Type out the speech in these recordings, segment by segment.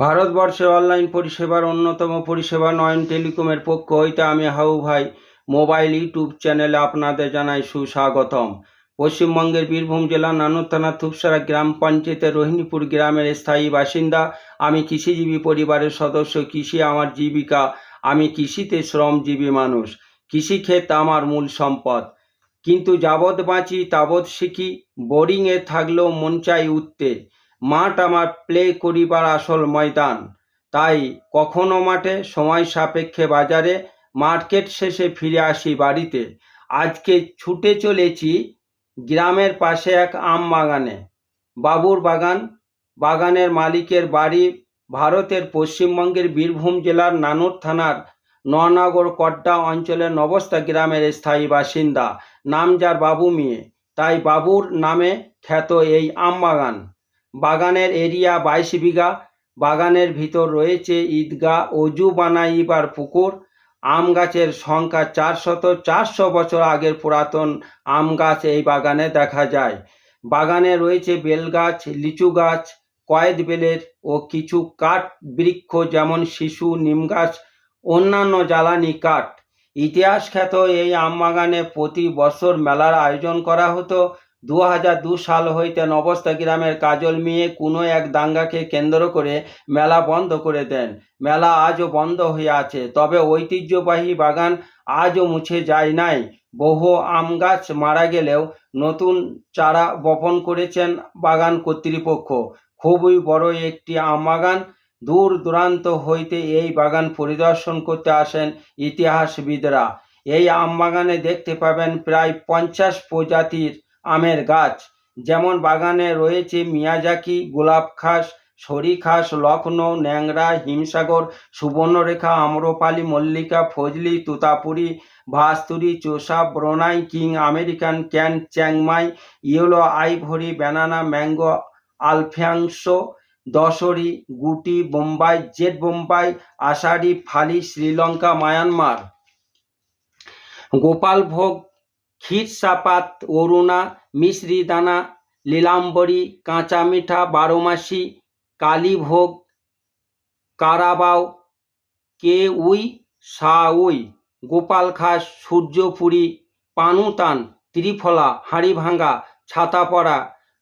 ভারতবর্ষে অনলাইন পরিষেবার অন্যতম পরিষেবা নয়ন টেলিকমের পক্ষ হইতে আমি হাউ ভাই মোবাইল ইউটিউব চ্যানেলে আপনাদের জানাই সুস্বাগতম। পশ্চিমবঙ্গের বীরভূম জেলার নানুর থানা থুপসারা গ্রাম পঞ্চায়েতের রোহিণীপুর গ্রামের স্থায়ী বাসিন্দা, আমি কৃষিজীবী পরিবারের সদস্য, কৃষি আমার জীবিকা, আমি কৃষিতে শ্রমজীবী মানুষ, কৃষিক্ষেত আমার মূল সম্পদ। কিন্তু যাবৎ বাঁচি তাবৎ শিখি, বোরিংয়ে থাকলেও মন চাই উঠতে মাঠ আমার প্লে করিবার আসল ময়দান। তাই কখনো মাঠে সময় সাপেক্ষে বাজারে মার্কেট শেষে ফিরে আসি বাড়িতে। আজকে ছুটে চলেছি গ্রামের পাশে এক আম বাগানে। বাবুর বাগান, বাগানের মালিকের বাড়ি ভারতের পশ্চিমবঙ্গের বীরভূম জেলার নানুর থানার ননাগর কড্ডা অঞ্চলের নবস্থা গ্রামের স্থায়ী বাসিন্দা। নাম যার বাবু মিয়ে। তাই বাবুর নামে খ্যাত এই আম বাগান। বাগানের এরিয়া বাইশ বিঘা, বাগানের ভিতর রয়েছে ঈদগাহ অজু বানাইবার পুকুর, আম গাছের সংখ্যা চারশত চারশো বছর আগের পুরাতন আম গাছ এই বাগানে দেখা যায়। বাগানে রয়েছে বেল গাছ, লিচু গাছ, কয়েদ বেলের ও কিছু কাঠ বৃক্ষ যেমন শিশু, নিম গাছ, অন্যান্য জ্বালানি কাঠ। ইতিহাস খ্যাত এই আম বাগানে প্রতি বছর মেলার আয়োজন করা হতো। দু হাজার দু সাল হইতে নবস্তা গ্রামের কাজল মিয়ে কোনো এক দাঙ্গাকে কেন্দ্র করে মেলা বন্ধ করে দেন। মেলা আজও বন্ধ হয়ে আছে, তবে ঐতিহ্যবাহী বাগান আজও মুছে যায় নাই। বহু আম গাছ মারা গেলেও নতুন চারা বপন করেছেন বাগান কর্তৃপক্ষ। খুবই বড় একটি আম বাগান। দূর দূরান্ত হইতে এই বাগান পরিদর্শন করতে আসেন ইতিহাসবিদরা। এই আম বাগানে দেখতে পাবেন প্রায় পঞ্চাশ প্রজাতির আমের গাছ। যেমন বাগানে রয়েছে মিয়াজাকি, গোলাপ খাস সরিখাস লখনৌ, ন্যাংরা, হিমসাগর, সুবর্ণরেখা, আম্রপালি, মল্লিকা, ফজলি, তুতাপুরি, ভাস্তুরি, চোষা, Brunei, king, American can, Chiang Mai, yellow ivory, banana, mango, আলফ্যাংস দশরি গুটি, Bombai jet Bombai, Ashari, Fali, Sri Lanka, Myanmar. Gopalbhog Khirsapat Aruna, Mishri Dana, Lilambari, Kancha Mitha, Baromasi Kalibhog Carabao কে উই সা উই গোপাল খাস, সূর্যপুরী, পানুতান, ত্রিফলা, হাঁড়িভাঙ্গা, ছাতাপড়া,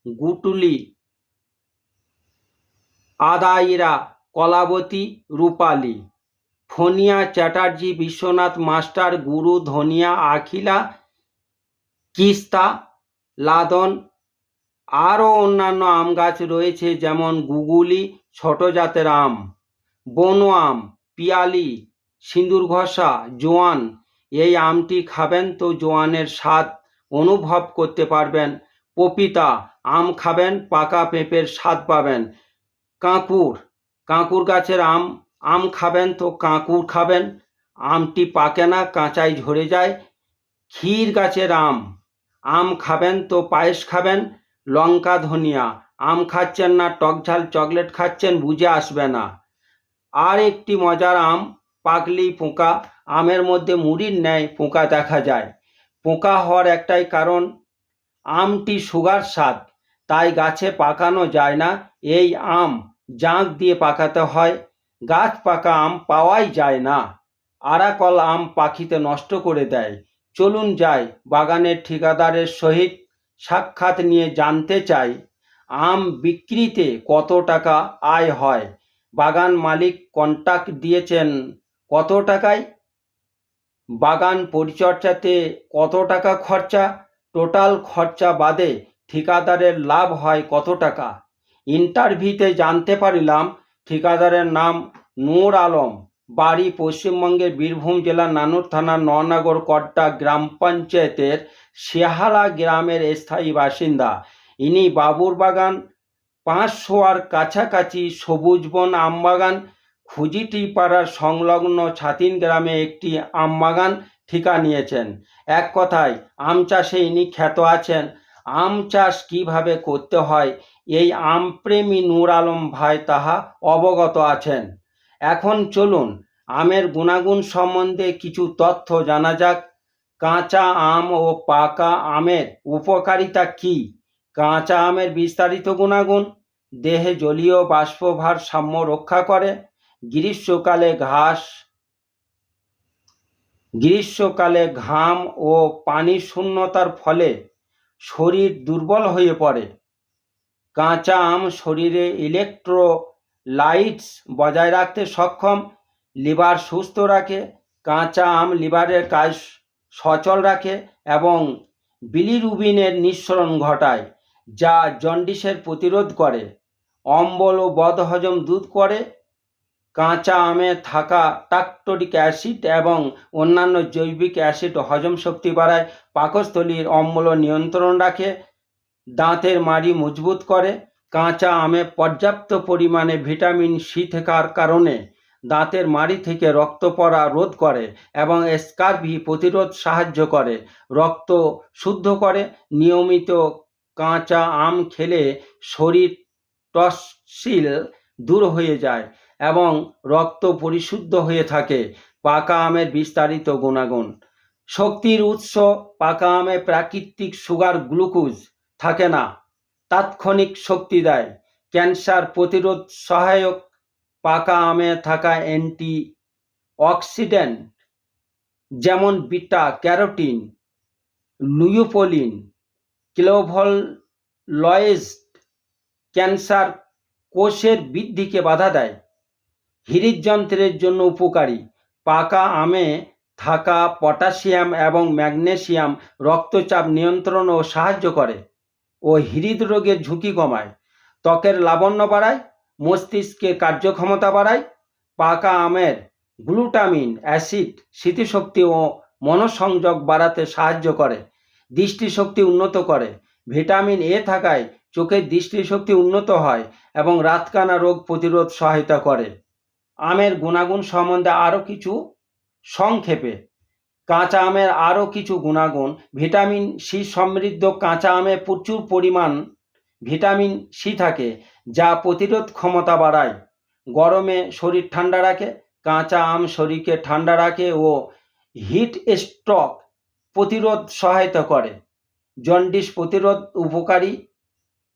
গুটুলি, আদাইরা, কলাবতী, রূপালী। ফনিয়া চ্যাটার্জি, বিশ্বনাথ মাস্টার, গুরু ধনিয়া, আখিলা কিস্তা, লাদন, আরও অন্যান্য আম গাছ রয়েছে যেমন গুগুলি, ছোট জাতের আম, বনো আম, পিয়ালি, সিঁদুর ঘষা, জোয়ান। এই আমটি খাবেন তো জোয়ানের স্বাদ অনুভব করতে পারবেন। পপিতা, আম খাবেন, পাকা পেঁপের স্বাদ পাবেন। কাঁকুর কাঁকুর গাছের আম আম খাবেন তো কাঁকুর খাবেন। আমটি পাকে না কাঁচাই ঝরে যায়। ক্ষীর গাছের আম। আম খাবেন তো পায়েস খাবেন? লঙ্কা, ধনিয়া। আম খাচ্ছেন না, টক ঝাল, চকলেট খাচ্ছেন, বুঝে আসবে না। আর একটি মজার আম পাকলি পোকা। আমের মধ্যে মুড়ির ন্যায় পোকা দেখা যায়। পোকা হওয়ার একটাই কারণ, আমটি সুগার স্বাদ। তাই গাছে পাকানো যায় না। এই আম জাঁক দিয়ে পাকাতে হয়। গাছ পাকা আম পাওয়াই যায় না। আরাকল আম পাখিতে নষ্ট করে দেয়। চলুন যাই, বাগানের ঠিকাদারের সহিত সাক্ষাৎ নিয়ে জানতে চাই, আম বিক্রিতে কত টাকা আয় হয়? বাগান মালিক কন্টাক্ট দিয়েছেন কত টাকায়? বাগান পরিচর্যাতে কত টাকা খরচা? টোটাল খরচা বাদে ঠিকাদারের লাভ হয় কত টাকা? ইন্টারভিউতে জানতে পারিলাম ঠিকাদারের নাম নূর আলম। বাড়ি পশ্চিমবঙ্গের বীরভূম জেলার নানুর থানার ননাগর কড্ডা গ্রাম পঞ্চায়েতের শেহালা গ্রামের স্থায়ী বাসিন্দা। ইনি বাবুর বাগান পাঁচশো আর কাছাকাছি সবুজ বন আম বাগান খুজিটি পাড়ার সংলগ্ন ছাতিন গ্রামে একটি আম বাগান ঠিকা নিয়েছেন। এক কথায়, আম চাষে ইনি খ্যাত আছেন। আম চাষ কীভাবে করতে হয়, এই আমপ্রেমী নূর আলম ভাই তাহা অবগত আছেন। এখন চলুন, আমের গুণাগুণ সম্বন্ধে কিছু তথ্য জানা যাক। কাঁচা আম ও পাকা আমের উপকারিতা কি? কাঁচা আমের বিস্তারিত গুণাগুণ, দেহে জলীয় বাষ্প ভারসাম্য রক্ষা করে, গ্রীষ্মকালে ঘাস, গ্রীষ্মকালে ঘাম ও পানি শূন্যতার ফলে শরীর দুর্বল হয়ে পড়ে। কাঁচা আম শরীরে ইলেকট্রোলাইটস বজায় রাখতে সক্ষম, লিভার সুস্থ রাখে, কাঁচা আম লিভারের কাজ সচল রাখে এবং বিলিরুবিনের নিঃসরণ ঘটায়, যা জন্ডিসের প্রতিরোধ করে। অম্বল ও বদহজম দূর করে, কাঁচা আমে থাকা টাকটোরিক অ্যাসিড এবং অন্যান্য জৈবিক অ্যাসিড হজম শক্তি বাড়ায়, পাকস্থলীর অম্ল নিয়ন্ত্রণ রাখে, দাঁতের মাড়ি মজবুত করে কাঁচা আমে পর্যাপ্ত পরিমাণে ভিটামিন সি থাকার কারণে দাঁতের মাড়ি থেকে রক্ত পড়া রোধ করে এবং স্কারভি প্রতিরোধ সাহায্য করে। রক্ত শুদ্ধ করে, নিয়মিত কাঁচা আম খেলে শরীর টসিল দূর হয়ে যায় এবং রক্ত পরিশুদ্ধ হয়ে থাকে। পাকা আমের বিস্তারিত গুণাগুণ। শক্তির উৎস পাকা আমে প্রাকৃতিক সুগার গ্লুকোজ থাকে না। তাৎক্ষণিক শক্তি দেয়। ক্যান্সার প্রতিরোধ সহায়ক পাকা আমে থাকা অ্যান্টি অক্সিডেন্ট যেমন বিটা, ক্যারোটিন লুইওপোলিন ক্লোভলয়েজ ক্যান্সার কোষের বৃদ্ধিকে বাধা দেয়। হৃদযন্ত্রের জন্য উপকারী। পাকা আমে থাকা পটাশিয়াম এবং ম্যাগনেসিয়াম রক্তচাপ নিয়ন্ত্রণ ও সাহায্য করে। ও হৃদরোগের ঝুঁকি কমায়। ত্বকের লাবণ্য বাড়ায়, মস্তিষ্কে কার্যক্ষমতা বাড়ায়, পাকা আমের, গ্লুটামিন, অ্যাসিড, স্মৃতিশক্তি ও মনোসংযোগ বাড়াতে সাহায্য করে, দৃষ্টিশক্তি উন্নত করে। ভিটামিন এ থাকায় চোখের দৃষ্টিশক্তি উন্নত হয় এবং রাতকানা রোগ প্রতিরোধ সহায়তা করে। আমের গুণাগুণ সম্বন্ধে আরও কিছু সংক্ষেপে। কাঁচা আমের আরও কিছু গুণাগুণ। ভিটামিন সি সমৃদ্ধ কাঁচা আমে প্রচুর পরিমাণ ভিটামিন সি থাকে, যা প্রতিরোধ ক্ষমতা বাড়ায়। গরমে শরীর ঠান্ডা রাখে, কাঁচা আম শরীরকে ঠান্ডা রাখে ও হিট স্ট্রক প্রতিরোধ সহায়তা করে। জন্ডিস প্রতিরোধ উপকারী।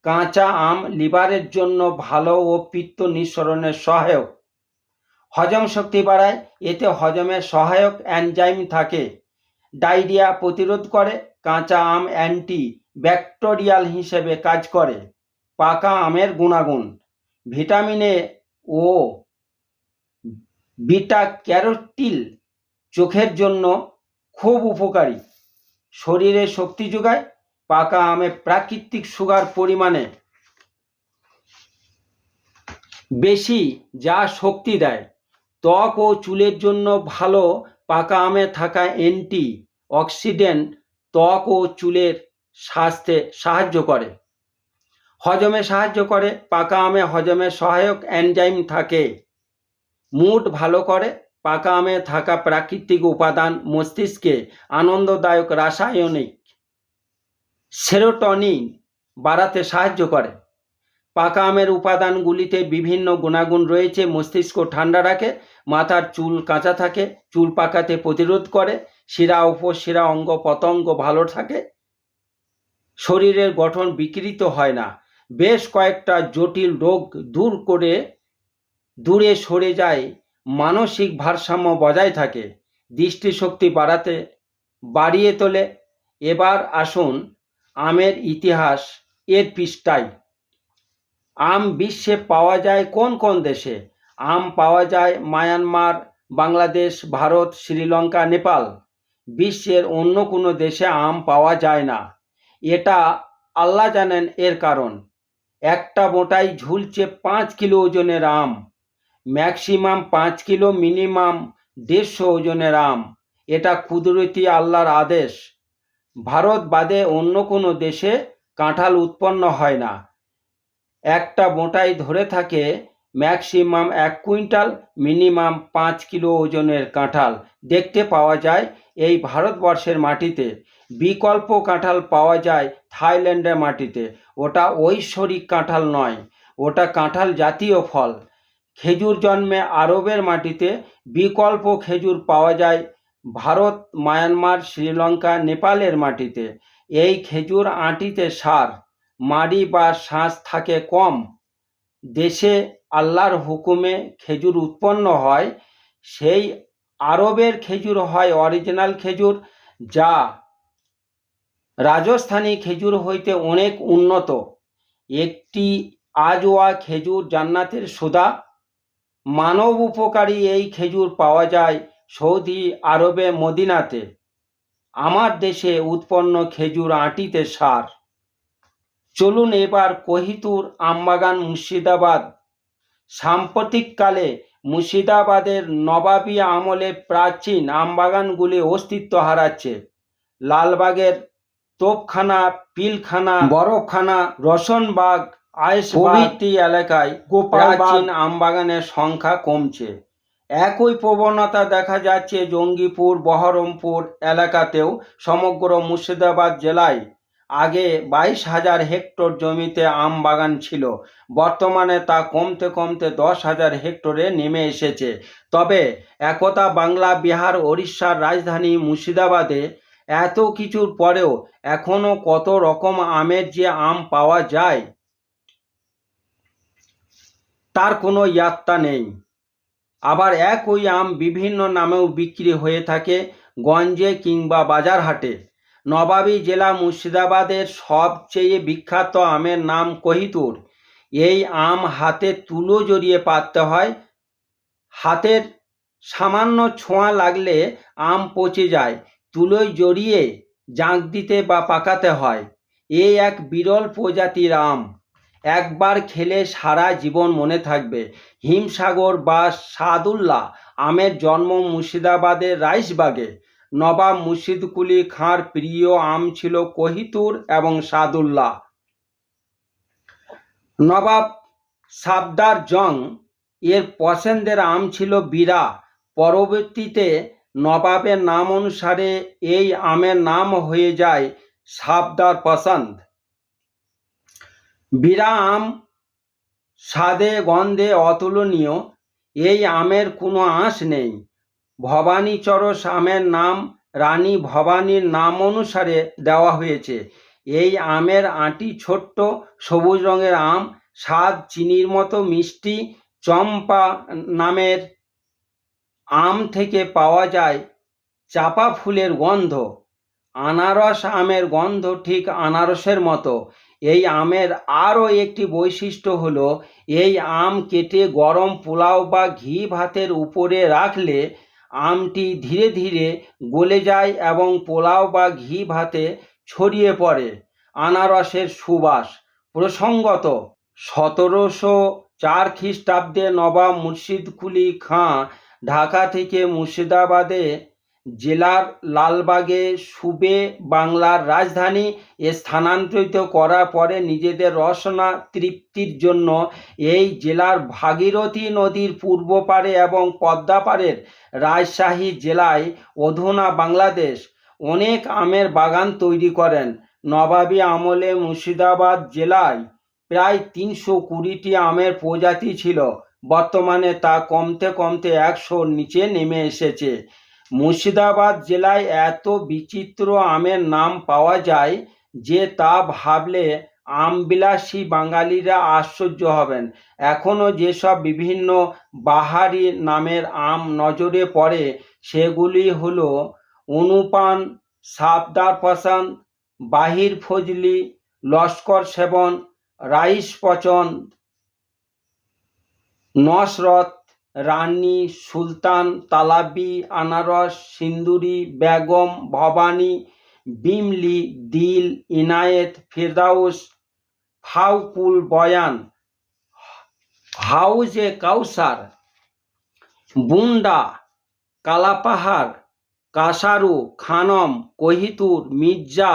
কাঁচা আম লিভারের জন্য ভালো ও পিত্ত নিঃসরণের সহায়ক। হজম শক্তি বাড়ায়, এতে হজমের সহায়ক এনজাইম থাকে। ডায়রিয়া প্রতিরোধ করে, কাঁচা আম অ্যান্টি ব্যাকটেরিয়াল হিসেবে কাজ করে, পাকা আমের গুণাগুণ। ভিটামিনে ও বিটা ক্যারোটিল চোখের জন্য খুব উপকারী। শরীরে শক্তি যোগায়, পাকা আমে প্রাকৃতিক সুগার পরিমাণে বেশি যা শক্তি দেয়। ত্বক ও চুলের জন্য ভালো পাকা আমে থাকা অ্যান্টি অক্সিডেন্ট ত্বক ও চুলের স্বাস্থ্যে সাহায্য করে। হজমে সাহায্য করে পাকা আমে হজমে সহায়ক এনজাইম থাকে। মুড ভালো করে পাকা আমে থাকা প্রাকৃতিক উপাদান মস্তিষ্কে আনন্দদায়ক রাসায়নিক সেরোটনিন বাড়াতে সাহায্য করে। পাকা আমের উপাদানগুলিতে বিভিন্ন গুণাগুণ রয়েছে, মস্তিষ্ক ঠান্ডা রাখে মাথার চুল কাঁচা থাকে, চুল পাকাতে প্রতিরোধ করে, শিরা উপশিরা অঙ্গ পতঙ্গ ভালো থাকে। শরীরের গঠন বিকৃত হয় না। বেশ কয়েকটা জটিল রোগ দূর করে দূরে সরে যায়, মানসিক ভারসাম্য বজায় থাকে। দৃষ্টিশক্তি বাড়াতে, বাড়িয়ে তোলে। এবার আসুন আমের ইতিহাস এর পৃষ্ঠায়। আম বিশ্বে পাওয়া যায় কোন কোন দেশে? আম পাওয়া যায় মায়ানমার, বাংলাদেশ, ভারত, শ্রীলঙ্কা, নেপাল। বিশ্বের অন্য কোনো দেশে আম পাওয়া যায় না। এটা আল্লাহ জানেন এর কারণ। একটা মোটাই ঝুলছে পাঁচ কিলো ওজনের আম। ম্যাক্সিমাম পাঁচ কিলো, মিনিমাম দেড়শো ওজনের আম। এটা কুদরতি আল্লাহর আদেশ। ভারত বাদে অন্য কোনো দেশে কাঁঠাল উৎপন্ন হয় না। একটা মোটাই ধরে থাকে ম্যাক্সিমাম এক কুইন্টাল, মিনিমাম পাঁচ কিলো ওজনের কাঁঠাল দেখতে পাওয়া যায় এই ভারতবর্ষের মাটিতে। বিকল্প কাঁঠাল পাওয়া যায় থাইল্যান্ডের মাটিতে। ওটা ঐশ্বরিক কাঁঠাল নয়, ওটা কাঁঠাল জাতীয় ফল। খেজুর জন্মে আরবের মাটিতে বিকল্প খেজুর পাওয়া যায় ভারত, মায়ানমার, শ্রীলঙ্কা, নেপালের মাটিতে। এই খেজুর আঁটিতে সার, মাড়ি বা শাঁস থাকে কম। দেশে আল্লাহর হুকুমে খেজুর উৎপন্ন হয়, সেই আরবের খেজুর হয় অরিজিনাল খেজুর, যা রাজস্থানী খেজুর হইতে অনেক উন্নত। একটি আজওয়া খেজুর জান্নাতের সুদা। মানব উপকারী এই খেজুর পাওয়া যায় সৌদি আরবে মদিনাতে। আমার দেশে উৎপন্ন খেজুর আঁটিতে সার। চলুন এবার কহিতুর আমবাগান মুর্শিদাবাদ সাম্প্রতিককালে মুর্শিদাবাদের নবাবী আমলে প্রাচীন আমবাগানগুলি অস্তিত্ব হারাচ্ছে। লালবাগের তোপখানা পিলখানা বরফখানা রসনবাগ আয়েস প্রভৃতি এলাকায় প্রাচীন আমবাগানের সংখ্যা কমছে। একই প্রবণতা দেখা যাচ্ছে জঙ্গিপুর বহরমপুর এলাকাতেও সমগ্র মুর্শিদাবাদ জেলায়। আগে বাইশ হাজার হেক্টর জমিতে আম বাগান ছিল। বর্তমানে তা কমতে কমতে দশ হাজার হেক্টরে নেমে এসেছে। তবে একতা বাংলা, বিহার, ওড়িশার রাজধানী মুর্শিদাবাদে এত কিছুর পরেও এখনও কত রকম আমের যে আম পাওয়া যায়, তার কোনো ইয়াত্তা নেই। আবার একই আম বিভিন্ন নামেও বিক্রি হয়ে থাকে গঞ্জে কিংবা বাজার হাটে নবাবী জেলা মুর্শিদাবাদের সবচেয়ে বিখ্যাত আমের নাম কহিতুর। এই আম হাতে তুলো জড়িয়ে পাততে হয়। হাতের সামান্য ছোঁয়া লাগলে আম পচে যায়। তুলোয় জড়িয়ে জাঁক দিতে বা পাকাতে হয়। এই এক বিরল প্রজাতির আম। একবার খেলে সারা জীবন মনে থাকবে। হিমসাগর বা সাদুল্লাহ আমের জন্ম মুর্শিদাবাদের রাইসবাগে। নবাব মুর্শিদকুলি খাঁর প্রিয় আম ছিল কহিতুর এবং সাদুল্লাহ। নবাব সাবদার জং, এর পছন্দের আম ছিল বীরা। পরবর্তীতে নবাবের নাম অনুসারে এই আমের নাম হয়ে যায় সাবদার পছন্দ। বীরা আম স্বাদে, গন্ধে অতুলনীয়, এই আমের কোনো আঁশ নেই। ভবানী চরস আমের নাম, রানী ভবানীর নাম অনুসারে দেওয়া হয়েছে। এই আমের আঁটি ছোট্ট, সবুজ রঙের আম, স্বাদ চিনির মতো মিষ্টি, চম্পা নামের আম থেকে পাওয়া যায়। চাপা ফুলের গন্ধ, আনারস আমের গন্ধ ঠিক আনারসের মতো। এই আমের আরও একটি বৈশিষ্ট্য হলো, এই আম কেটে গরম পোলাও বা ঘি ভাতের উপরে রাখলে আমটি ধীরে ধীরে গলে যায় এবং পোলাও বা ঘি ভাতে ছড়িয়ে পড়ে। আনারসের সুবাস। প্রসঙ্গত, সতেরোশো চার খ্রিস্টাব্দে নবাব মুর্শিদকুলি খাঁ ঢাকা থেকে মুর্শিদাবাদে জেলার লালবাগে সুবে বাংলার রাজধানী এ স্থানান্তরিত করার পরে নিজেদের রসনা তৃপ্তির জন্য এই জেলার ভাগীরথী নদীর পূর্ব পারে এবং পদ্মা পাড়ের রাজশাহী জেলায় অধুনা বাংলাদেশ অনেক আমের বাগান তৈরি করেন। নবাবী আমলে মুর্শিদাবাদ জেলায় প্রায় তিনশো কুড়িটি আমের প্রজাতি ছিল। বর্তমানে তা কমতে কমতে একশোর নিচে নেমে এসেছে। মুর্শিদাবাদ জেলায় এত বিচিত্র আমের নাম পাওয়া যায় যে তা ভাবলে আমবিলাসী বাঙালিরা আশ্চর্য হবেন। এখনও যেসব বিভিন্ন বাহারি নামের আম নজরে পড়ে, সেগুলি হলো অনুপান, সাবদার পাসান বাহির ফজলি, লস্কর সেবন, রাইস পচন, নসরত রানী, সুলতান, তালাবি, আনারস, সিন্দুরি, বেগম, ভবানী, বিমলি, দিল, ইনায়েত, ফেরদাউস ফাউকুল বয়ান, হাউজে কাউসার, বুন্ডা, কালাপাহাড়, কাসারু, খানম, কহিতুর, মির্জা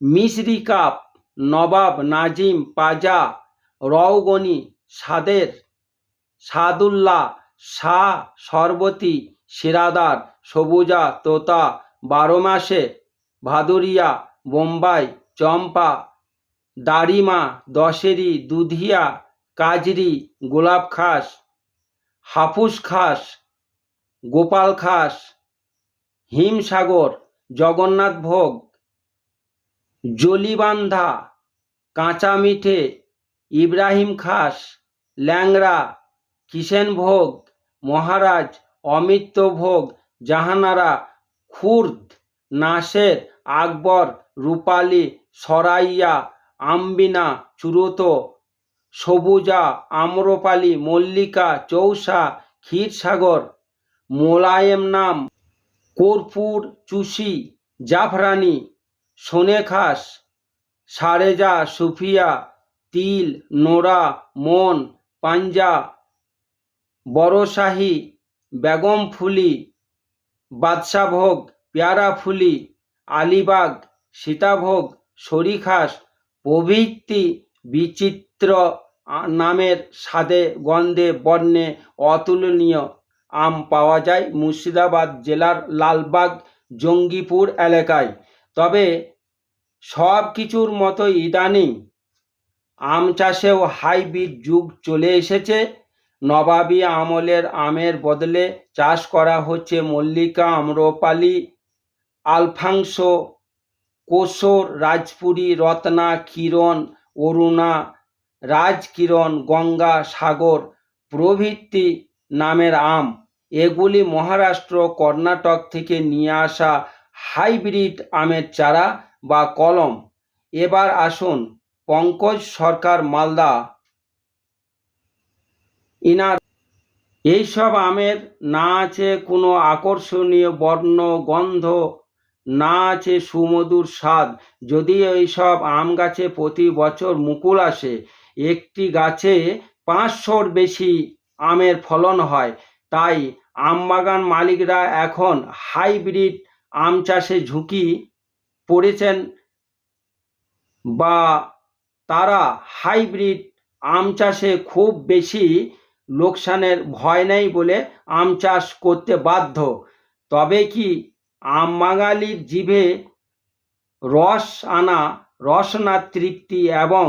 মিশরি কাপ নবাব, নাজিম, পাজা, রওগনি, সাদের সাদুল্লাহ, শাহ, সরবতী সিরাদার সবুজা, তোতা, বারো মাসে, ভাদুরিয়া, বোম্বাই, চম্পা দারিমা দশেরি, দুধিয়া, কাজরি, গোলাপ খাস, হাফুস খাস, গোপাল খাস, হিমসাগর, জগন্নাথ ভোগ, জলিবান্ধা, কাঁচা মিঠে, ইব্রাহিম খাস, ল্যাংড়া কিষেনভোগ মহারাজ অমিত্রভোগ জাহানারা, খুর্দ, নাসের, আকবর, রূপালী, সরাইয়া, আম্বিনা, চুরত, সবুজা, আম্রপালি, মল্লিকা, চৌসা, ক্ষীরসাগর, মোলায়েম নাম, কর্পূর, চুষি, জাফরানি, সোনেখাস, সারেজা, সুফিয়া, তিল, নোরা, মন, পাঞ্জা বড়শাহী, বেগম ফুলি, বাদশাভোগ, পেয়ারা ফুলি, আলিবাগ, সীতাভোগ, সরিখাস, প্রভৃতি বিচিত্র নামের স্বাদে, গন্ধে, বর্ণে অতুলনীয় আম পাওয়া যায় মুর্শিদাবাদ জেলার লালবাগ, জঙ্গিপুর এলাকায়। তবে সব কিছুর মতো ইদানিং আম চাষেও হাইব্রিড যুগ চলে এসেছে। নবাবী আমলের আমের বদলে চাষ করা হচ্ছে মল্লিকা আম্রপালি আলফাংসো কোসর, রাজপুরি, রত্না কিরণ অরুণা, রাজকিরণ, গঙ্গা, সাগর প্রভৃতি নামের আম। এগুলি মহারাষ্ট্র, কর্ণাটক থেকে নিয়ে আসা হাইব্রিড আমের চারা বা কলম। এবার আসুন, পঙ্কজ সরকার, মালদা। ইনার। এইসব আমের না আছে কোনো আকর্ষণীয় বর্ণ, গন্ধ, না আছে সুমধুর স্বাদ। যদিও এইসব আম গাছে প্রতি বছর মুকুল আসে, একটি গাছে পাঁচশোর বেশি আমের ফলন হয়। তাই আমবাগান মালিকরা এখন হাইব্রিড আম চাষে ঝুঁকি পড়েছেন বা তারা হাইব্রিড আম চাষে খুব বেশি লোকসানের ভয় নেই বলে আম চাষ করতে বাধ্য। তবে কি আম বাঙালির জিভে রস আনা রসনা তৃপ্তি এবং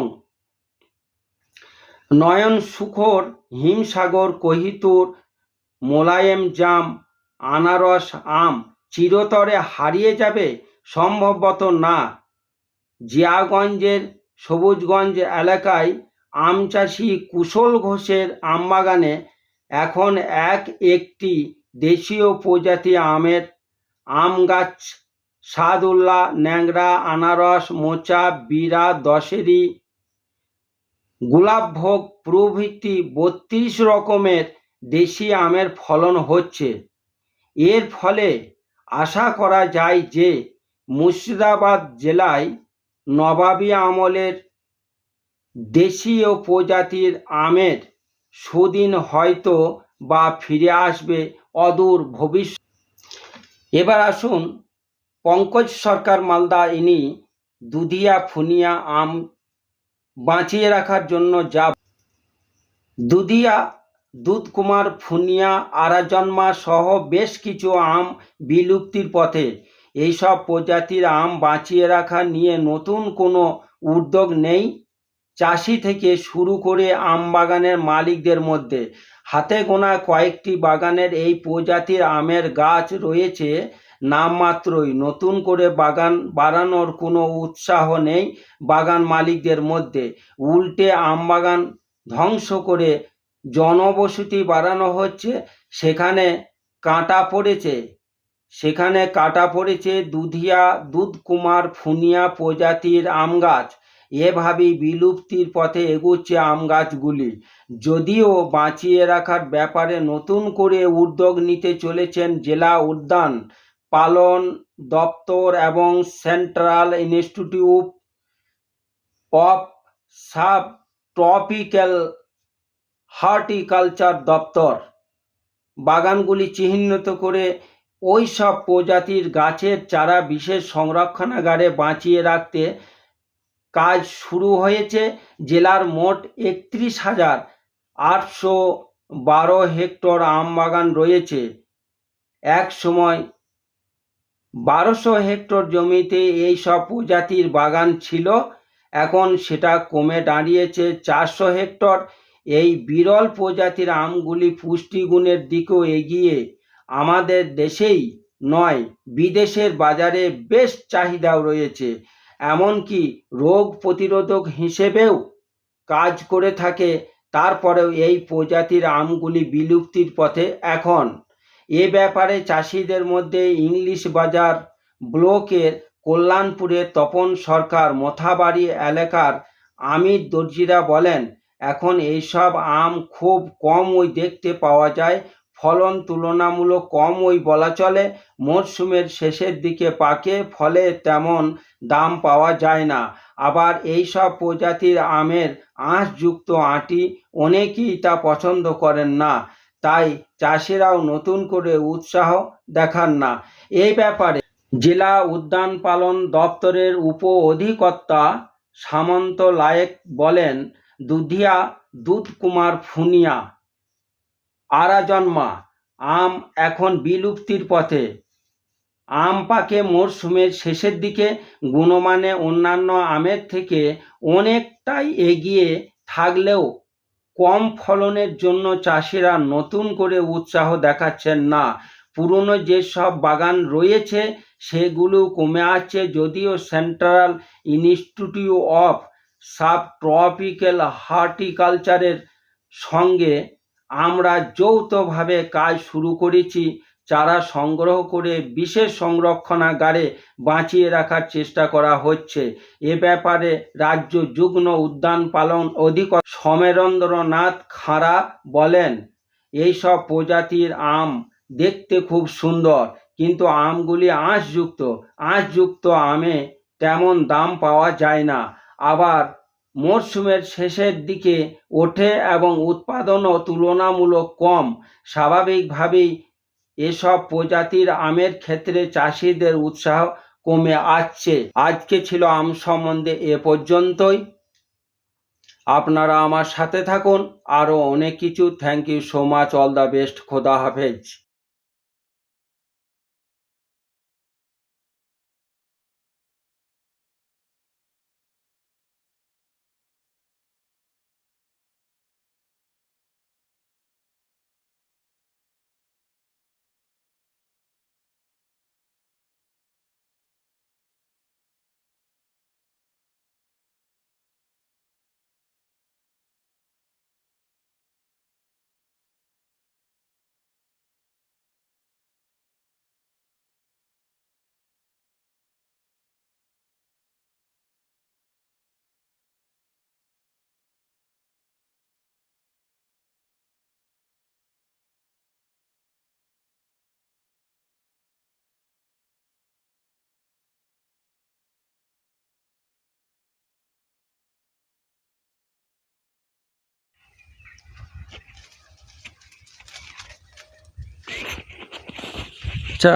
নয়ন সুখর হিমসাগর, কহিতুর, মোলায়েম জাম, আনারস আম চিরতরে হারিয়ে যাবে? সম্ভবত না। জিয়াগঞ্জের, সবুজগঞ্জ এলাকায় আম চাষি কুশল ঘোষের আমবাগানে এখন এক একটি দেশীয় প্রজাতি আমের আম গাছ সাদুল্লা ন্যাংরা, আনারস, মোচা, বিরা, দশেরি, গোলাপভোগ প্রভৃতি বত্রিশ রকমের দেশি আমের ফলন হচ্ছে। এর ফলে আশা করা যায় যে মুর্শিদাবাদ জেলায় নবাবী আমলের দেশীয় প্রজাতির আমের সুদিন হয়তো বা ফিরে আসবে অদূর ভবিষ্যৎ। এবার আসুন পঙ্কজ সরকার মালদা ইনি দুধিয়া ফুনিয়া আম বাঁচিয়ে রাখার জন্য যা দুধিয়া, দুধকুমার ফুনিয়া, আরাজন্মা সহ বেশ কিছু আম বিলুপ্তির পথে। এইসব প্রজাতির আম বাঁচিয়ে রাখা নিয়ে নতুন কোনো উদ্যোগ নেই। চাষি থেকে শুরু করে আম বাগানের মালিকদের মধ্যে। হাতে গোনা কয়েকটি বাগানের এই প্রজাতির আমের গাছ রয়েছে। নামমাত্রই নতুন করে বাগান বাড়ানোর কোনো উৎসাহ নেই বাগান মালিকদের মধ্যে। উল্টে আম বাগান ধ্বংস করে জনবসতি বাড়ানো হচ্ছে। সেখানে কাঁটা পড়েছে। সেখানে কাটা পড়েছে দুধিয়া, দুধকুমার, ফুনিয়া প্রজাতির আম গাছ। এভাবেই বিলুপ্তির পথে এগুচ্ছে আম গাছগুলি। যদিও বাঁচিয়ে রাখার ব্যাপারে নতুন করে উদ্যোগ নিতে চলেছেন জেলা উদ্যান, পালন দপ্তর এবং central institute of subtropical horticulture দপ্তর। বাগানগুলি চিহ্নিত করে ওই সব প্রজাতির গাছের চারা বিশেষ সংরক্ষণাগারে বাঁচিয়ে রাখতে কাজ শুরু হয়েছে জেলার মোট একত্রিশ হাজার আটশো বারো হেক্টর আম বাগান রয়েছে। এক সময় বারোশো হেক্টর জমিতে এই সব প্রজাতির বাগান ছিল। এখন সেটা কমে দাঁড়িয়েছে চারশো হেক্টর। এই বিরল প্রজাতির আমগুলি পুষ্টিগুণের দিকেও এগিয়ে আমাদের দেশেই নয়, বিদেশের বাজারে বেশ চাহিদাও রয়েছে। এমনকি রোগ প্রতিরোধক হিসেবেও কাজ করে থাকে, তারপরেও এই প্রজাতির আমগুলি বিলুপ্তির পথে এখন। এ ব্যাপারে চাষিদের মধ্যে ইংলিশ বাজার ব্লকের কল্যাণপুরে তপন সরকার মথাবাড়ি এলাকার আমির দর্জিরা বলেন, এখন এইসব আম খুব কম ওই দেখতে পাওয়া যায় ফলন তুলনামূলক কম ওই বলা চলে। মরশুমের শেষের দিকে পাকে, ফলে তেমন দাম পাওয়া যায় না। আবার এই সব প্রজাতির আমের আঁশযুক্ত আঁটি অনেকেই তা পছন্দ করেন না। তাই চাষিরাও নতুন করে উৎসাহ দেখান না। এই ব্যাপারে জেলা উদ্যান পালন দপ্তরের উপ অধিকর্তা সামন্ত লায়েক বলেন, দুধিয়া দুধ কুমার ফুনিয়া আরাজন্মা, আম এখন বিলুপ্তির পথে। আম পাকে মরশুমের শেষের দিকে গুণমানে অন্যান্য আমের থেকে অনেকটাই এগিয়ে থাকলেও কম ফলনের জন্য চাষিরা নতুন করে উৎসাহ দেখাচ্ছেন না। পুরনো যেসব বাগান রয়েছে, সেগুলো কমে আসছে যদিও central institute of subtropical হর্টিকালচারের সঙ্গে আমরা যৌথভাবে কাজ শুরু করেছি। চারা সংগ্রহ করে বিশেষ সংরক্ষণাগারে বাঁচিয়ে রাখার চেষ্টা করা হচ্ছে। এ ব্যাপারে রাজ্য যুগ্ম উদ্যান পালন অধিকর সমেরেন্দ্রনাথ খাঁড়া বলেন, এইসব প্রজাতির আম দেখতে খুব সুন্দর, কিন্তু আমগুলি আঁশযুক্ত। আঁশযুক্ত আমে তেমন দাম পাওয়া যায় না। আবার মরশুমের শেষের দিকে ওঠে এবং উৎপাদনও তুলনামূলক কম। স্বাভাবিকভাবেই এসব প্রজাতির আমের ক্ষেত্রে চাষিদের উৎসাহ কমে আসছে। আজকে ছিল আম সম্বন্ধে এ পর্যন্তই। আপনারা আমার সাথে থাকুন। আরও অনেক কিছু। Thank you so much all the best খোদা হাফেজ। আচ্ছা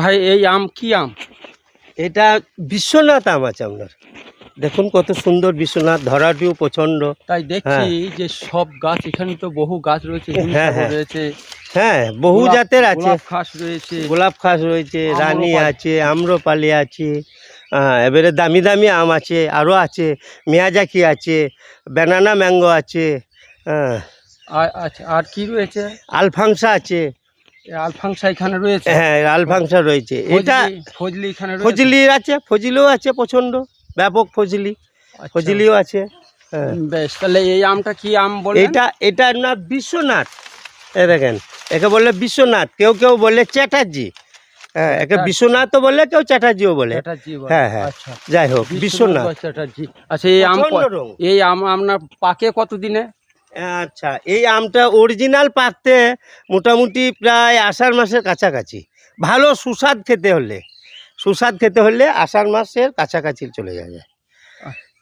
ভাই এই আম কি আম? এটা বিশ্বনাথ আম আছে আপনার। দেখুন কত সুন্দর বিশ্বনাথ ধরাটিও প্রচণ্ড। তাই দেখছি যে সব গাছ এখানে তো বহু গাছ রয়েছে হ্যাঁ, হ্যাঁ। রয়েছে। হ্যাঁ বহু জাতের আছে। খাস রয়েছে। গোলাপ খাস রয়েছে রানী আছে আম্রপালি আছে হ্যাঁ, এবারে দামি দামি আম আছে আরও আছে মিয়াজাকি আছে ব্যানানা ম্যাঙ্গো আছে হ্যাঁ আর আচ্ছা আর কি রয়েছে? আলফাংসা আছে আলফাংসা এখানে রয়েছে? হ্যাঁ আলফাংসা রয়েছে। এটা ফজলি- ফজলি এখানে রয়েছে? আছে ফজলিও আছে প্রচণ্ড ব্যাপক ফজলি। আচ্ছা। ফজলিও আছে হ্যাঁ। বেশ তাহলে এই আমটা কি আম এটা এটা না বিশ্বনাথ। এ দেখেন একে বললে বিশ্বনাথ কেউ কেউ বলে চ্যাটার্জি। হ্যাঁ একে। বিশ্বনাথও বলে কেউ চ্যাটার্জিও বলে। হ্যাঁ, হ্যাঁ। আচ্ছা। যাই হোক বিশ্বনাথ। চ্যাটার্জি। আচ্ছা এই আম। এই আম আপনার পাকে কতদিনে? আচ্ছা এই আমটা অরিজিনাল পাকতে মোটামুটি প্রায় আষাঢ় মাসের কাছাকাছি। ভালো সুস্বাদ খেতে হলে সুস্বাদ খেতে হলে আষাঢ় মাসের কাছাকাছি চলে যাবে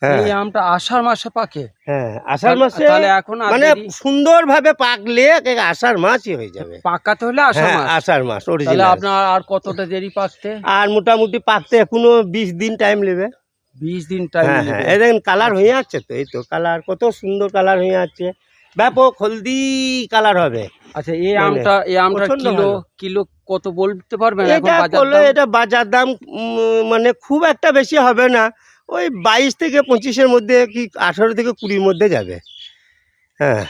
হ্যাঁ। এই আমটা আষাঢ় মাসে পাকে? হ্যাঁ আষাঢ় মাসে তাহলে এখন মানে সুন্দরভাবে পাকলে আষাঢ় মাসই হয়ে যাবে। পাকাতে হলে আষাঢ় হ্যাঁ মাস। আষাঢ় মাস অরিজিনাল আপনার আর কতটা দেরি পাকতে? আর মোটামুটি পাকতে এখনও বিশ দিন টাইম নেবে। বিশ দিন টাইম হ্যাঁ হ্যাঁ দেখেন কালার হয়ে যাচ্ছে তো এই তো কালার কত সুন্দর কালার হয়ে যাচ্ছে ব্যাপক হলদি কালার হবে। আচ্ছা এই আমটা এই আমটা কিলো কিলো কত বলতে পারবেন এটা দাম? এটা বাজার দাম মানে খুব একটা বেশি হবে না। ওই বাইশ থেকে পঁচিশের মধ্যে কি আঠারো থেকে কুড়ির মধ্যে যাবে। হ্যাঁ।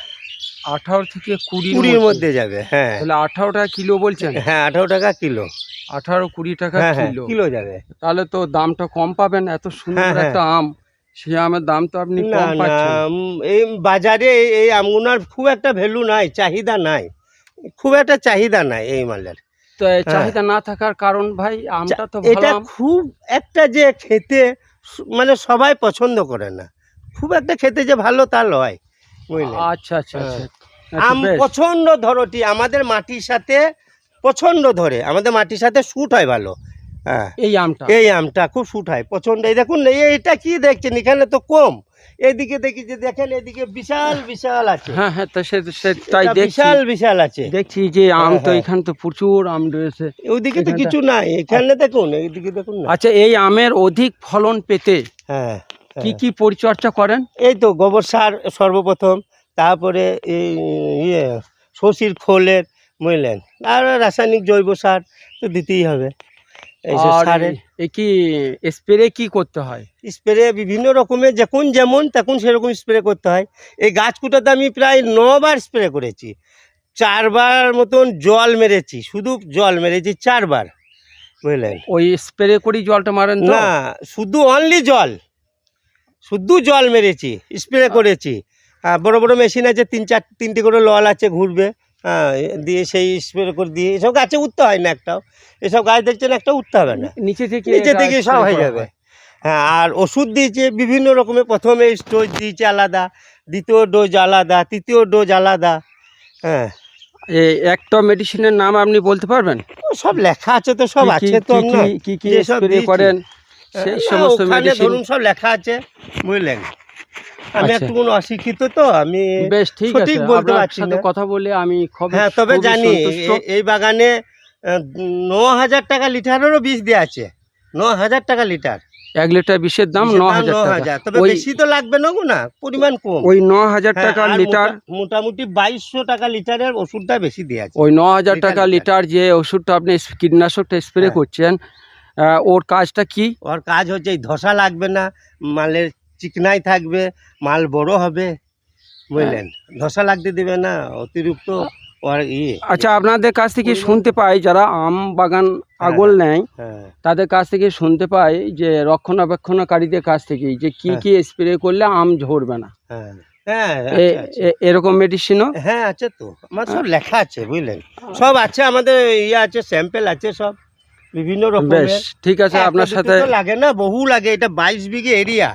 আঠারো থেকে কুড়ি কুড়ির মধ্যে? যাবে হ্যাঁ। তাহলে আঠারো টাকা কিলো বলছেন? হ্যাঁ আঠারো টাকা কিলো। আঠারো কুড়ি টাকা হ্যাঁ হ্যাঁ কিলো। কিলো যাবে। তাহলে তো দামটা কম পাবেন এত সুন্দর হ্যাঁ। একটা আম। আমের দাম তো আপনি কম পাচ্ছেন। এই বাজারে এই- আমগুনার খুব একটা ভ্যালু নাই চাহিদা নাই। খুব একটা চাহিদা নাই এই মালের। তো চাহিদা না থাকার কারণ ভাই আমটা তো। এটা খুব একটা যে খেতে মানে সবাই পছন্দ করে না। খুব একটা খেতে যে ভালো তা লয়। আচ্ছা আচ্ছা আচ্ছা। আম আচ্ছা, বেশ। প্রচণ্ড ধরটি আমাদের মাটির সাথে প্রচণ্ড ধরে। আমাদের মাটির সাথে শুট হয় ভালো। হ্যাঁ। এই আমটা? এই আমটা খুব শুট হয়। প্রচণ্ড এই দেখুন না, এই- এটা কি দেখছেন? এখানে তো কম। এদিকে দেখি যে দেখেন এদিকে বিশাল বিশাল আছে। হ্যাঁ হ্যাঁ তো সে দেখছি। বিশাল বিশাল আছে। দেখছি যে আম হ্যাঁ, তো হ্যাঁ। এখানে তো প্রচুর আম রয়েছে। ওইদিকে তো কিছু নাই। এখানে দেখুন এইদিকে দেখুন না। আচ্ছা এই আমের অধিক ফলন পেতে হ্যাঁ কি হ্যাঁ। কি পরিচর্যা করেন? এই তো গোবর সার সর্বপ্রথম। তারপরে এই ইয়ে সর্ষির খোলের বুঝলেন আর রাসায়নিক জৈব সার তো দিতেই হবে। এইসব আর সারের এ কি স্প্রে কি করতে হয়? স্প্রে বিভিন্ন রকমের যখন যেমন তখন সেরকম স্প্রে করতে হয়। এই গাছকুটাতে আমি প্রায় নবার স্প্রে করেছি। চারবার মতন জল মেরেছি শুধু জল মেরেছি চারবার বুঝলেন? ওই স্প্রে করি জলটা মারেন না শুধু অনলি জল। শুধু জল মেরেছি স্প্রে করেছি। হ্যাঁ বড় বড় মেশিন আছে তিন চার তিনটে করে লল আছে ঘুরবে। হ্যাঁ দিয়ে সেই স্প্রে করে দিয়ে এসব গাছে উঠতে হয় না একটাও। এসব গাছ দেখছেন একটা উঠতে হবে না। নিচে থেকে নিচে থেকে সব হয়ে যাবে। হ্যাঁ। আর ওষুধ দিয়েছে বিভিন্ন রকমের। প্রথমে ডোজ দিয়েছে আলাদা দ্বিতীয় ডোজ আলাদা তৃতীয় ডোজ আলাদা। হ্যাঁ। এই একটা মেডিসিনের নাম আপনি বলতে পারবেন? সব লেখা আছে তো সব আছে তো কি- কি- স্প্রে করেন সেই হ্যাঁ, সমস্ত ওখানে মেডিসিন ধরুন সব লেখা আছে বুঝলেন আমি আচ্ছা। একটু অশিক্ষিত তো আমি বেশ ঠিক আছে বলতে পারছি না। কথা বলে আমি হ্যাঁ তবে জানি। এই বাগানে ন হাজার টাকা লিটারেরও বীজ দেওয়া আছে ন হাজার টাকা লিটার এক লিটার বিষের দাম ন হাজার টাকা তবে বেশি তো লাগবে না গো না পরিমাণ কম ওই ন হাজার হ্যাঁ, টাকা লিটার মোটামুটি বাইশশো টাকা লিটারের ওষুধটা বেশি দেওয়া আছে ওই ন হাজার টাকা লিটার। যে ওষুধটা আপনি কীটনাশকটা স্প্রে হ্যাঁ। করছেন ওর কাজটা কি ওর কাজ হচ্ছে এই ধসা লাগবে না মালের চিকনাই থাকবে মাল বড় হবে বুঝলেন? ধসা লাগতে দেবে না অতিরিক্ত আচ্ছা আপনাদের কাছ থেকে শুনতে পাই যারা আম বাগান আগল নেয় হ্যাঁ। তাদের কাছ থেকে শুনতে পাই যে রক্ষণাবেক্ষণকারীদের কাছ থেকে যে কি হ্যাঁ। কি স্প্রে করলে আম ঝরবে না। হ্যাঁ। হ্যাঁ এরকম মেডিসিনও হ্যাঁ আছে তো। আমার সব লেখা আছে বুঝলেন? সব আছে আমাদের ইয়ে আছে স্যাম্পেল আছে সব। বিভিন্ন বেশ ঠিক আছে আপনার সাথে লাগে না বহু লাগে এটা বাইশ বিঘে এরিয়া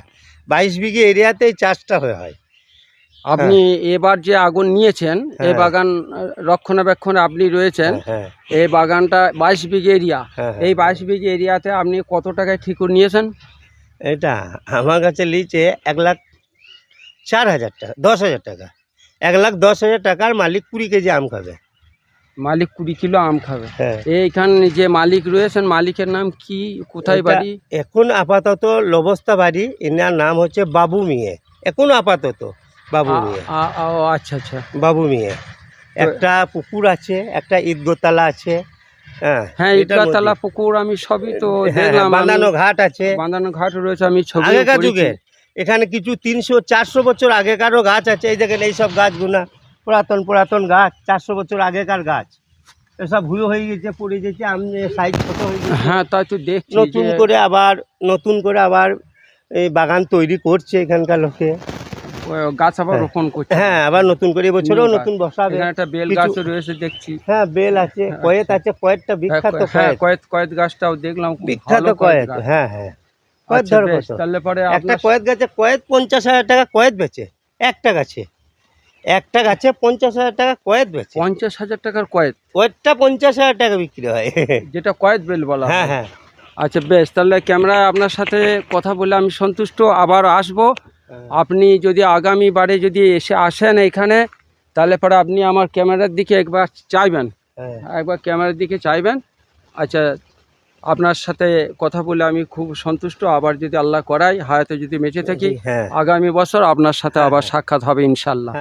বাইশ বিঘে এরিয়াতেই চাষটা হয়ে হয়। আপনি এবার যে আগুন নিয়েছেন এই হ্যাঁ। বাগান রক্ষণাবেক্ষণে আপনি রয়েছেন হ্যাঁ এই বাগানটা বাইশ বিঘে এরিয়া হ্যাঁ, এই হ্যাঁ। বাইশ বিঘে এরিয়াতে আপনি কত টাকায় ঠিক করে নিয়েছেন? এটা আমার কাছে লিচে এক লাখ চার হাজার টাকা দশ হাজার টাকা। এক লাখ দশ হাজার টাকার মালিক কুড়ি কেজি আম খাবে। মালিক কুড়ি কিলো আম খাবে। হ্যাঁ। এইখানে যে মালিক রয়েছেন মালিকের নাম কি? কোথায় বাড়ি? এখন আপাতত লবস্তা বাড়ি এনার নাম হচ্ছে বাবু মিয়ে। এখন আপাতত বাবু মিয়ে। আচ্ছা আচ্ছা। বাবু মিয়ে। একটা পুকুর আছে একটা ঈদগোতালা আছে হ্যাঁ হ্যাঁ এটার পুকুর আমি সবই তো হ্যাঁ, দেখলাম বাঁধানো ঘাট আছে। বাঁধানো ঘাট রয়েছে আমি ছবি আগেকার যুগের। এখানে কিছু তিনশো চারশো বছর আগেকারও গাছ আছে এই দেখেন এইসব গাছগুনা পুরাতন পুরাতন গাছ চারশো বছর আগেকার গাছ। এসব ভুয়ো হয়ে গেছে পড়ে গেছে আমি সাইজ ছোট হয়ে গেছে। হ্যাঁ তাই তো দেখছি নতুন করে আবার নতুন করে আবার এই বাগান তৈরি করছে এখানকার লোকে। গাছ আবার হ্যাঁ। রোপণ করছে। হ্যাঁ আবার নতুন করে এবছরও নতুন বসাবে। একটা বেল গাছও রয়েছে দেখছি। হ্যাঁ বেল আছে হ্যাঁ, কয়েত আছে কয়েকটা হ্যাঁ, বিখ্যাত হ্যাঁ কয়েত। কয়েক গাছটাও দেখলাম বিখ্যাত কয়েত হ্যাঁ হ্যাঁ। কয়েত আচ্ছা, ধরো তাহলে পরে একটা কয়েত গাছে কয়েত পঞ্চাশ হাজার টাকা কয়েত বেচে একটা গাছে। একটা গাছে পঞ্চাশ হাজার টাকা কয়েত বেচে। পঞ্চাশ হাজার টাকার কয়েক কয়েকটা পঞ্চাশ হাজার টাকা বিক্রি হয়। যেটা কয়েক বেল বলা হ্যাঁ। হ্যাঁ আচ্ছা বেশ তাহলে ক্যামেরা আপনার সাথে কথা বলে আমি সন্তুষ্ট আবার আসব। আপনি যদি আগামী বারে যদি এসে আসেন এখানে তাহলে পরে আপনি আমার ক্যামেরার দিকে একবার চাইবেন। হ্যাঁ। একবার ক্যামেরার দিকে চাইবেন। আচ্ছা আপনার সাথে কথা বলে আমি খুব সন্তুষ্ট। আবার যদি আল্লাহ করাই হায়াতে যদি বেঁচে থাকি হ্যাঁ। আগামী বছর আপনার সাথে হ্যাঁ, আবার হ্যাঁ। সাক্ষাৎ হবে ইনশাল্লাহ।